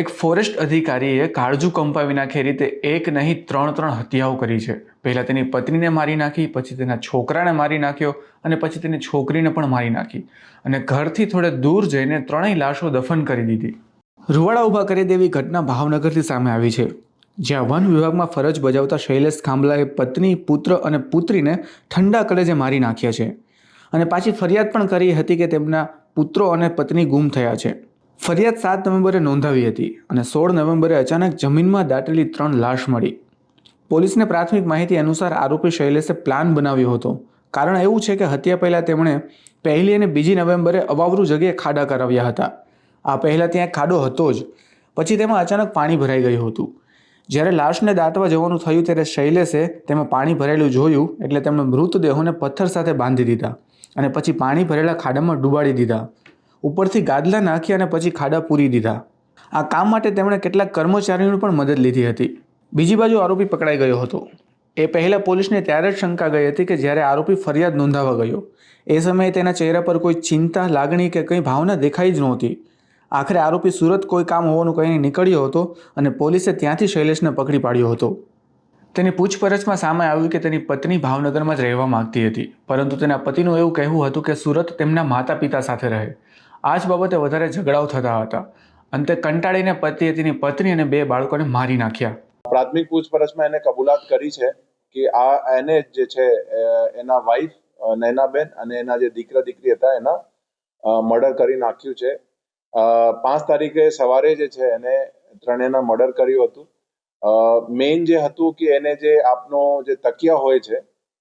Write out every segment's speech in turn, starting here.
એક ફોરેસ્ટ અધિકારીએ કાળજુ કંપાવી નાખે રીતે એક નહીં, ત્રણ ત્રણ હત્યાઓ કરી છે. પહેલાં તેની પત્નીને મારી નાખી, પછી તેના છોકરાને મારી નાખ્યો અને પછી તેની છોકરીને પણ મારી નાખી અને ઘરથી થોડે દૂર જઈને ત્રણેય લાશો દફન કરી દીધી. રૂવાડા ઊભા કરી દેવી ઘટના ભાવનગરથી સામે આવી છે. જ્યાં વન વિભાગમાં ફરજ બજાવતા શૈલેષ ખાંભલાએ પત્ની, પુત્ર અને પુત્રીને ઠંડા કલેજે મારી નાખ્યા છે અને પાછી ફરિયાદ પણ કરી હતી કે તેમના પુત્રો અને પત્ની ગુમ થયા છે. ફરિયાદ સાત નવેમ્બરે નોંધાવી હતી અને સોળ નવેમ્બરે અચાનક જમીનમાં દાટેલી ત્રણ લાશ મળી. પોલીસને પ્રાથમિક માહિતી અનુસાર આરોપી શૈલેષે પ્લાન બનાવ્યો હતો. કારણ એવું છે કે હત્યા પહેલાં તેમણે પહેલી અને બીજી નવેમ્બરે અવાવરુ જગ્યાએ ખાડા કરાવ્યા હતા. આ પહેલાં ત્યાં ખાડો હતો જ. પછી તેમાં અચાનક પાણી ભરાઈ ગયું હતું. જ્યારે લાશને દાટવા જવાનું થયું ત્યારે શૈલેષે તેમાં પાણી ભરેલું જોયું એટલે તેમણે મૃતદેહોને પથ્થર સાથે બાંધી દીધા અને પછી પાણી ભરેલા ખાડામાં ડૂબાડી દીધા. ઉપરથી ગાદલા નાખી અને પછી ખાડા પૂરી દીધા. આ કામ માટે તેમણે કેટલાક કર્મચારીઓની પણ મદદ લીધી હતી. બીજી બાજુ આરોપી પકડાઈ ગયો હતો. એ પહેલાં પોલીસને ત્યારે જ શંકા ગઈ હતી કે જ્યારે આરોપી ફરિયાદ નોંધાવવા ગયો. એ સમયે તેના ચહેરા પર કોઈ ચિંતા, લાગણી કે કંઈ ભાવના દેખાઈ જ નહોતી. આખરે આરોપી સુરત કોઈ કામ હોવાનું કહીને નીકળ્યો હતો અને પોલીસે ત્યાંથી શૈલેષને પકડી પાડ્યો હતો. તેની પૂછપરછમાં સામે આવ્યું કે તેની પત્ની ભાવનગરમાં જ રહેવા માંગતી હતી, પરંતુ તેના પતિનું એવું કહેવું હતું કે સુરત તેમના માતા પિતા સાથે રહે. આ જ બાબતે વધારે ઝઘડાઓ થતા હતા. અંતે કંટાળીને પતિએ તેની પત્ની અને બે બાળકોને મારી નાખ્યા. પ્રાથમિક પૂછપરછમાં એને કબૂલાત કરી છે કે આ એને જે છે એના વાઈફ નૈનાબેન અને એના જે દીકરા દીકરી હતા એના મર્ડર કરી નાખ્યું છે. પાંચ તારીખે સવારે જે છે એને ત્રણેયના મર્ડર કર્યું હતું. મેઇન જે હતું કે એને જે આપનો જે તકિયા હોય છે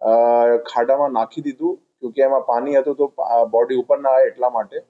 ખાડામાં નાખી દીધું કેમકે એમાં પાણી હતું તો બોડી ઉપર ના આવે એટલા માટે.